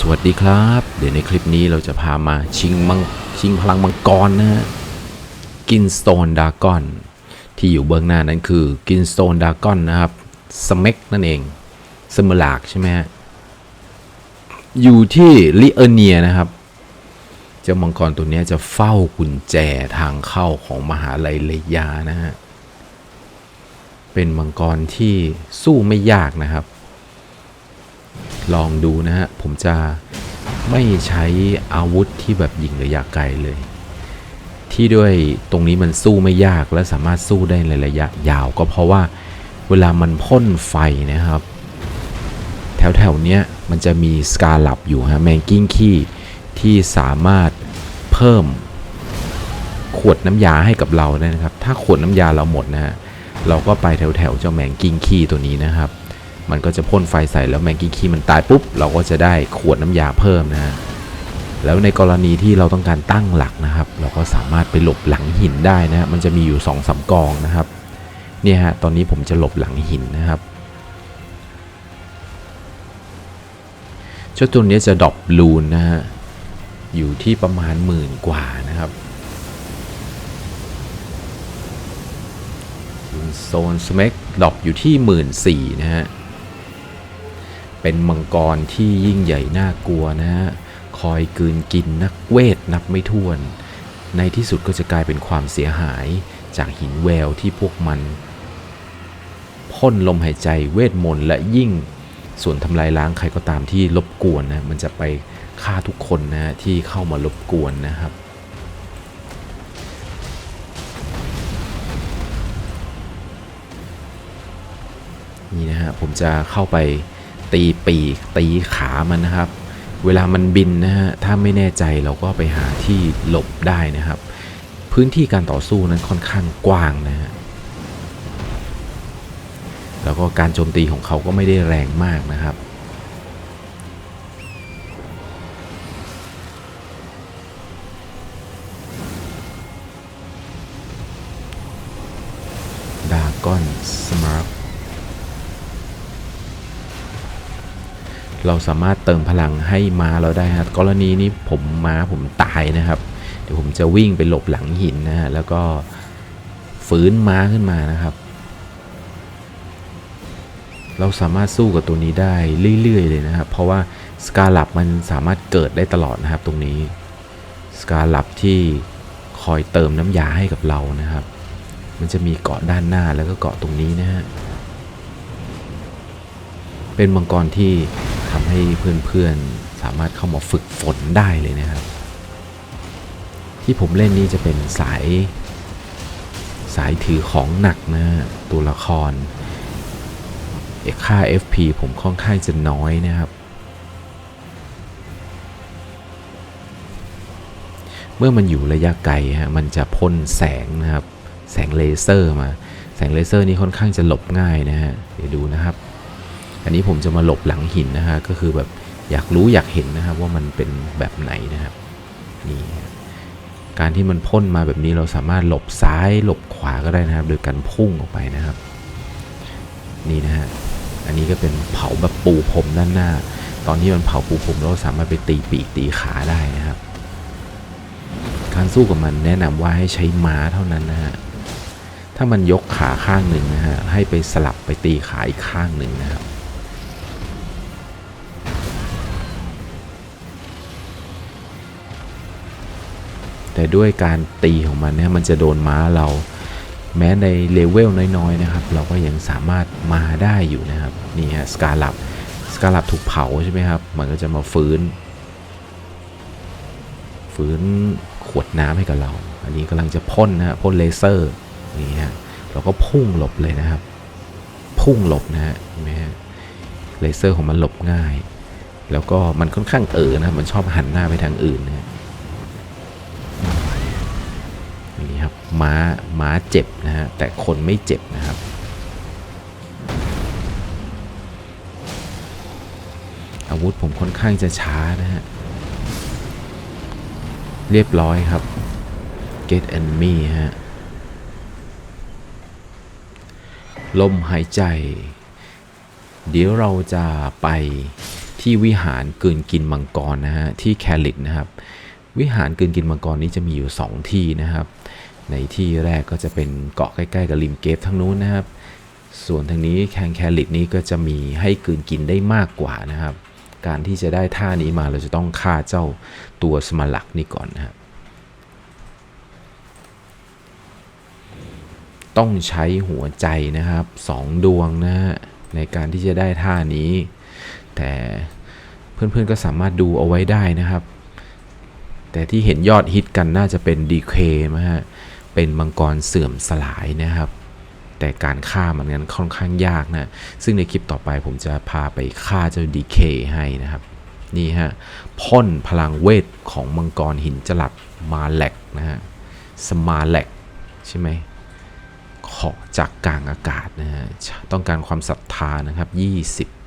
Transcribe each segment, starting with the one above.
สวัสดีครับ เดี๋ยวในคลิปนี้เราจะพามาชิงมังชิงพลังมังกรนะฮะกินสโตนดากอน ที่อยู่เบื้องหน้านั้นคือกินสโตนดากอนนะครับสเมกนั่นเองสมลากใช่ไหมฮะอยู่ที่ลิเอเนียนะครับ เจ้ามังกรตัวนี้จะเฝ้ากุญแจทางเข้าของมหาลัยเลยานะฮะเป็นมังกรที่สู้ไม่ยากนะครับ ลองดูนะฮะ ผมจะไม่ใช้อาวุธที่แบบยิงระยะไกลเลย ที่ด้วยตรงนี้มันสู้ไม่ยากและสามารถสู้ได้ในระยะยาว ก็เพราะว่าเวลามันพ่นไฟนะครับ แถวแถวๆเนี้ยมันจะมีสกาลับอยู่ฮะแมงกิ้งขี้ที่สามารถเพิ่มขวดน้ำยาให้กับเราได้นะครับ ถ้าขวดน้ำยาเราหมดนะฮะเราก็ไปแถวแถวๆเจ้าแมงกิ้งขี้ตัวนี้นะครับ มันก็จะพ่นไฟใส่แล้วแมงกิ้งขี้มันตายปุ๊บ เราก็จะได้ขวดน้ำยาเพิ่มนะฮะแล้วในกรณีที่เราต้องการตั้งหลักนะครับ เราก็สามารถไปหลบหลังหินได้นะฮะมันจะมีอยู่2อสากองนะครับเนี่ยฮะตอนนี้ผมจะหลบหลังหินนะครับเจ้าตัวนี้จะดรอปลูนนะฮะอยู่ที่ประมาณหมื่นกว่านะครับโซนสเมกดรอปอยู่ที่หมื่นสี่นะฮะ เป็นมังกรที่ยิ่งใหญ่น่ากลัวนะฮะคอยกืนกินนักเวทนับไม่ถ้วน ในที่สุดก็จะกลายเป็นความเสียหายจากหินแววที่พวกมันพ่นลมหายใจเวทมนต์และยิ่งส่วนทำลายล้างใครก็ตามที่รบกวนนะมันจะไปฆ่าทุกคนนะฮะที่เข้ามารบกวนนะครับ นี่นะฮะผมจะเข้าไป ตีปีกตีขามันนะครับ เวลามันบินนะฮะถ้าไม่แน่ใจเราก็ไปหาที่หลบได้นะครับ พื้นที่การต่อสู้นั้นค่อนข้างกว้างนะฮะแล้วก็การโจมตีของเขาก็ไม่ได้แรงมากนะครับ เราสามารถเติมพลังให้ม้าเราได้ครับกรณีนี้ผมม้าผมตายนะครับ เดี๋ยวผมจะวิ่งไปหลบหลังหินนะฮะแล้วก็ฟื้นม้าขึ้นมานะครับ เราสามารถสู้กับตัวนี้ได้เรื่อยๆเลยนะครับ เพราะว่าสกาลับมันสามารถเกิดได้ตลอดนะครับ ตรงนี้สกาลับที่คอยเติมน้ำยาให้กับเรานะครับ มันจะมีเกาะด้านหน้าแล้วก็เกาะตรงนี้นะฮะเป็นมังกรที่ ทำให้เพื่อนๆสามารถเข้ามาฝึกฝนได้เลยนะครับ ที่ผมเล่นนี่จะเป็นสายสายถือของหนักนะฮะตัวละครเอกค่า FP ผมค่อนข้างจะน้อยนะครับ เมื่อมันอยู่ระยะไกลฮะมันจะพ่นแสงนะครับ แสงเลเซอร์มา แสงเลเซอร์นี้ค่อนข้างจะหลบง่ายนะฮะเดี๋ยวดูนะครับ อันนี้ผมจะมาหลบหลังหินนะฮะก็คือแบบอยากรู้อยากเห็นนะครับว่ามันเป็นแบบไหนนะครับนี่การที่มันพ่นมาแบบนี้เราสามารถหลบซ้ายหลบขวาก็ได้นะครับ โดยการพุ่งออกไปนะครับ นี่นะฮะอันนี้ก็เป็นเผาแบบปูพรมด้านหน้า ตอนที่มันเผาปูพรมเราสามารถไปตีปีกตีขาได้นะครับ การสู้กับมันแนะนำว่าให้ใช้ม้าเท่านั้นนะฮะถ้ามันยกขาข้างหนึ่งนะฮะให้ไปสลับไปตีขาอีกข้างหนึ่งนะครับ แต่ด้วยการตีของมันเนี่ยมันจะโดนม้าเรา แม้ในเลเวลน้อยๆนะครับ เราก็ยังสามารถมาได้อยู่นะครับนี่ฮะสกาลับสกาลับถูกเผาใช่ไหมครับ มันก็จะมาฟื้น ฟื้นขวดน้ำให้กับเรา อันนี้กำลังจะพ่นนะฮะพ่นเลเซอร์นี่ฮะเราก็พุ่งหลบเลยนะครับ พุ่งหลบนะฮะเห็นไหมฮะเลเซอร์ของมันหลบง่าย แล้วก็มันค่อนข้างเอ๋อนะมันชอบหันหน้าไปทางอื่นนะ นี่ครับม้าม้าเจ็บนะฮะแต่คนไม่เจ็บนะครับอาวุธผมค่อนข้างจะช้านะฮะ เรียบร้อยครับ get enemy ฮะ ลมหายใจ เดี๋ยวเราจะไปที่วิหารกลืนกินมังกรนะฮะ ที่แคลิดนะครับ วิหารกลืนกินมังกรนี้จะมีอยู่ 2 ที่นะครับ ในที่แรกก็จะเป็นเกาะใกล้ๆกับริมเกฟทั้งนู้นนะครับ ส่วนทางนี้แคนแคลิดนี้ก็จะมีให้กืนกินได้มากกว่านะครับ การที่จะได้ท่านี้มาเราจะต้องฆ่าเจ้าตัวสมาลักนี่ก่อนนะครับต้องใช้หัวใจนะครับสองดวงนะฮะในการที่จะได้ท่านี้ แต่เพื่อนๆก็สามารถดูเอาไว้ได้นะครับ แต่ที่เห็นยอดฮิตกันน่าจะเป็นดีเคนะฮะ เป็นมังกรเสื่อมสลายนะครับ แต่การฆ่ามันนั้นค่อนข้างยากนะ ซึ่งในคลิปต่อไปผมจะพาไปฆ่าเจ้าดีเคให้นะครับ นี่ฮะพ่นพลังเวทของมังกรหินจลัดมาแลกนะฮะสมาแลกใช่ไหมขอจากกลางอากาศนะฮะต้องการความศรัทธานะครับ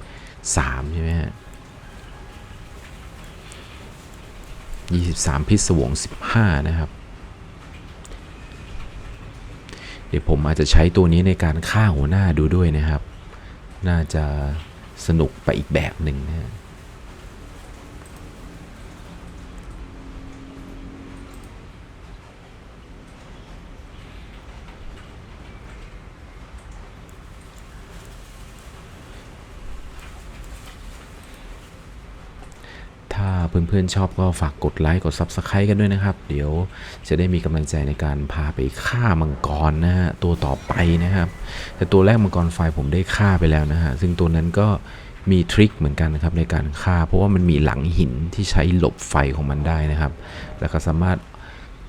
23 ใช่ไหมฮะ23 พิศวง 15 นะครับ เดี๋ยวผมอาจจะใช้ตัวนี้ในการฆ่าหัวหน้าดูด้วยนะครับ น่าจะสนุกไปอีกแบบหนึ่งนะ เพื่อนๆชอบก็ฝากกดไลค์กด Subscribe กันด้วยนะครับ เดี๋ยวจะได้มีกำลังใจในการพาไปฆ่ามังกรนะฮะตัวต่อไปนะครับ แต่ตัวแรกมังกรไฟผมได้ฆ่าไปแล้วนะฮะซึ่งตัวนั้นก็มีทริคเหมือนกันนะครับในการฆ่า เพราะว่ามันมีหลังหินที่ใช้หลบไฟของมันได้นะครับ แล้วก็สามารถ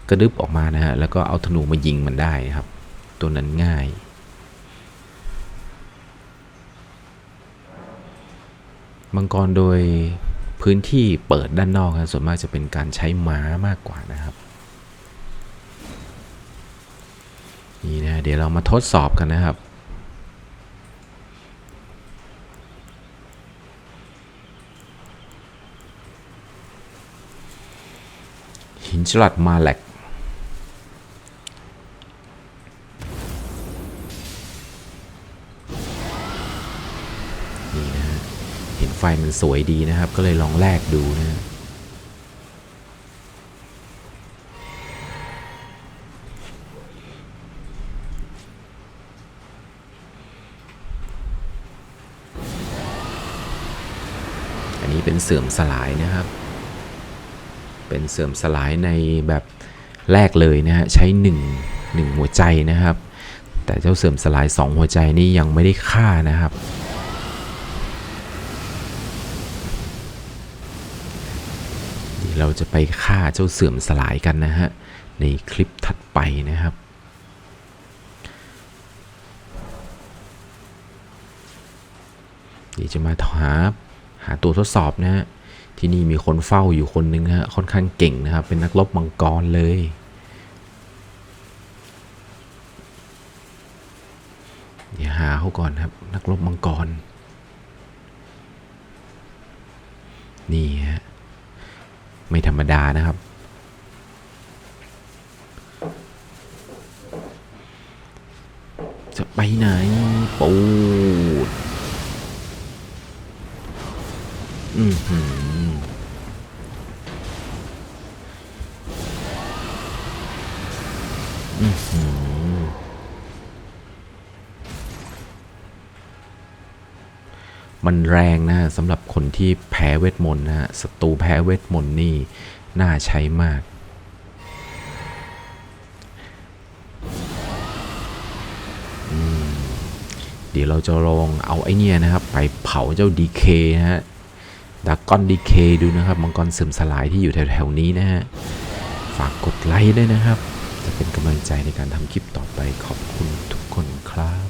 กระดึบออกมานะฮะแล้วก็เอาธนูมายิงมันได้นะครับ ตัวนั้นง่ายมังกรโดย พื้นที่เปิดด้านนอกครับส่วนมากจะเป็นการใช้ม้ามากกว่านะครับนี่นะเดี๋ยวเรามาทดสอบกันนะครับหินฉลัดมาแลก ไฟมันสวยดีนะครับ ก็เลยลองแลกดูนะฮะอันนี้เป็นเสื่อมสลายนะครับ เป็นเสื่อมสลายในแบบแรกเลยนะฮะใช้1 1หัวใจนะครับ แต่เจ้าเสื่อมสลาย 2 หัวใจนี่ยังไม่ได้ฆ่านะครับ เราจะไปฆ่าเจ้าเสื่อมสลายกันนะฮะ ในคลิปถัดไปนะครับเดี๋ยวจะมาหาหาตัวทดสอบนะฮะ ที่นี่มีคนเฝ้าอยู่คนหนึ่งฮะ ค่อนข้างเก่งนะครับ เป็นนักรบมังกรเลยเดี๋ยวหาเขาก่อนครับ นักรบมังกร นี่ฮะ ไม่ธรรมดานะครับ จะไปไหนปูด อือหือ มันแรงนะสำหรับคนที่แพ้เวทมนต์นะฮะศัตรูแพ้เวทมนต์นี่น่าใช้มาก เดี๋ยวเราจะลองเอาไอเนี่ยนะครับ ไปเผาเจ้าดีเคนะฮะดักก้อนดีเคดูนะครับ มังกรเสื่อมสลายที่อยู่แถวๆนี้นะฮะ ฝากกดไลค์ด้วยนะครับ จะเป็นกำลังใจในการทำคลิปต่อไปขอบคุณทุกคนครับ